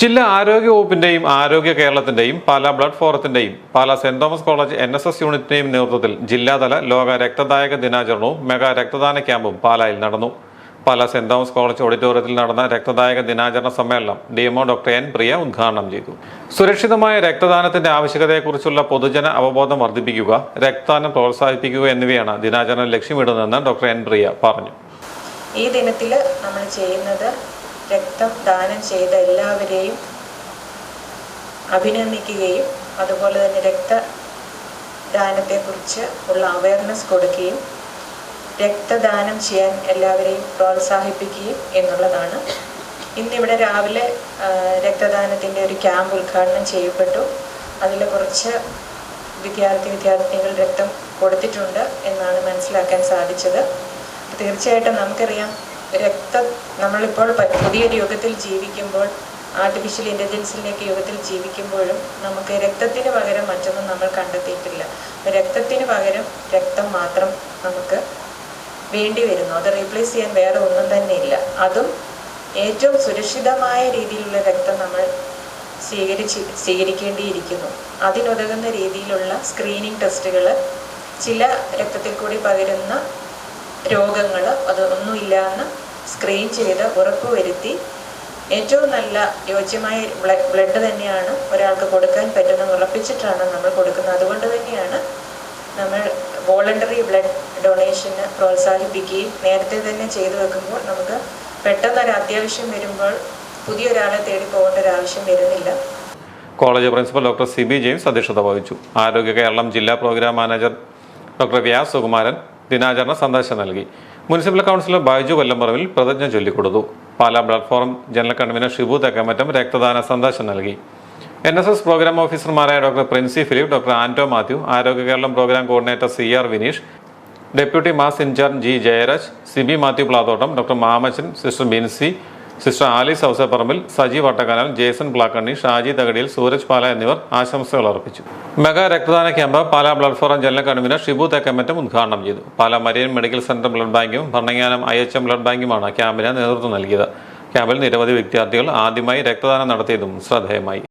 ജില്ലാ ആരോഗ്യ വകുപ്പിന്റെയും ആരോഗ്യ കേരളത്തിന്റെയും പാല ബ്ലഡ് ഫോറത്തിന്റെയും Pala saint Thomas college N S S യൂണിറ്റിന്റെയും നേതൃത്വത്തിൽ ജില്ലാതല ലോക രക്തദായക ദിനാചരണവും മെഗാ രക്തദാന ക്യാമ്പും പാലായിൽ നടന്നു. പാല സെന്റ് തോമസ് കോളേജ് ഓഡിറ്റോറിയത്തിൽ നടന്ന രക്തദായക ദിനാചരണ സമ്മേളനം ഡിഎംഒ ഡോക്ടർ എൻ പ്രിയ ഉദ്ഘാടനം ചെയ്തു. സുരക്ഷിതമായ രക്തദാനത്തിന്റെ ആവശ്യകതയെക്കുറിച്ചുള്ള പൊതുജന അവബോധം വർദ്ധിപ്പിക്കുക രക്തദാനം പ്രോത്സാഹിപ്പിക്കുക എന്നിവയാണ് ദിനാചരണം ലക്ഷ്യമിടുന്നതെന്ന് ഡോക്ടർ എൻ പ്രിയ പറഞ്ഞു. ഈ ദിനത്തിൽ നമ്മൾ ചെയ്യുന്നത് രക്തം ദാനം ചെയ്ത എല്ലാവരെയും അഭിനന്ദിക്കുകയും അതുപോലെ തന്നെ രക്തദാനത്തെക്കുറിച്ച് ഉള്ള അവയർനെസ് കൊടുക്കുകയും രക്തദാനം ചെയ്യാൻ എല്ലാവരെയും പ്രോത്സാഹിപ്പിക്കുകയും എന്നുള്ളതാണ്. ഇന്നിവിടെ രാവിലെ രക്തദാനത്തിന്റെ ഒരു ക്യാമ്പ് ഉദ്ഘാടനം ചെയ്യപ്പെട്ടു. അതിൽ കുറച്ച് വിദ്യാർത്ഥി വിദ്യാർത്ഥിനികൾ രക്തം കൊടുത്തിട്ടുണ്ട് എന്നാണ് മനസ്സിലാക്കാൻ സാധിച്ചത്. തീർച്ചയായിട്ടും നമുക്കറിയാം രക്തം നമ്മളിപ്പോൾ പുതിയൊരു യുഗത്തിൽ ജീവിക്കുമ്പോൾ ആർട്ടിഫിഷ്യൽ ഇന്റലിജൻസിലേക്ക് യുഗത്തിൽ ജീവിക്കുമ്പോഴും നമുക്ക് രക്തത്തിന് പകരം മറ്റൊന്നും നമ്മൾ കണ്ടെത്തിയിട്ടില്ല. രക്തത്തിന് പകരം രക്തം മാത്രം നമുക്ക് വേണ്ടി വരുന്നു. അത് റീപ്ലേസ് ചെയ്യാൻ വേറെ ഒന്നും തന്നെ ഇല്ല. അതും ഏറ്റവും സുരക്ഷിതമായ രീതിയിലുള്ള രക്തം നമ്മൾ സ്വീകരിച്ച് സ്വീകരിക്കേണ്ടിയിരിക്കുന്നു. അതിനുതകുന്ന രീതിയിലുള്ള സ്ക്രീനിങ് ടെസ്റ്റുകൾ ചില രക്തത്തിൽ കൂടി പകരുന്ന രോഗങ്ങൾ അത് ഒന്നുമില്ലാന്ന് സ്ക്രീൻ ചെയ്ത് ഉറപ്പുവരുത്തി ഏറ്റവും നല്ല യോജ്യമായ ബ്ല- ബ്ലഡ് തന്നെയാണ് ഒരാൾക്ക് കൊടുക്കാൻ പറ്റുന്നത് ഉറപ്പിച്ചിട്ടാണ് നമ്മൾ കൊടുക്കുന്നത്. അതുകൊണ്ട് തന്നെയാണ് നമ്മൾ വോളണ്ടറി ബ്ലഡ് ഡൊണേഷന് പ്രോത്സാഹിപ്പിക്കുകയും നേരത്തെ തന്നെ ചെയ്തു വെക്കുമ്പോൾ നമുക്ക് പെട്ടെന്നൊരു അത്യാവശ്യം വരുമ്പോൾ പുതിയൊരാളെ തേടി പോകേണ്ട ഒരു ആവശ്യം വരുന്നില്ല. College principal doctor C B James അധ്യക്ഷത വഹിച്ചു. ആരോഗ്യ കേരളം ജില്ലാ programme manager doctor Vyas Sukumaran ദിനാചരണ സന്ദേശം നൽകി. മുനിസിപ്പൽ കൗൺസിലർ ബൈജു കൊല്ലംപറവിൽ പ്രതിജ്ഞ ചൊല്ലിക്കൊടുത്തു. Pala platform general convener Shibu Thekkemattam രക്തദാന സന്ദേശം നൽകി. എൻ എസ് എസ് പ്രോഗ്രാം ഓഫീസർമാരായ doctor Princy Philip doctor Anto Mathew Aarogya Keralam programme coordinator C R Vineesh deputy mass incharge G Jayaraj Siby Mathew Plathottam doctor Mamachan sister Binsy sister Alice Ouseparambil Saji Vattakkalam Jason Plakkanni Shaji Thakadiyil Sooraj Pala എന്നിവർ ആശംസകൾ അർപ്പിച്ചു. Mega രക്തദാന camp Pala blood forum general convener Shibu Thekkemattam ഉദ്ഘാടനം ചെയ്തു. Pala Marian medical centre blood ബാങ്കും Bharananganam I H M blood ബാങ്കുമാണ് ക്യാമ്പിന് നേതൃത്വം നൽകിയത്. ക്യാമ്പിൽ നിരവധി വിദ്യാർത്ഥികൾ ആദ്യമായി രക്തദാനം നടത്തിയതും ശ്രദ്ധേയമായി.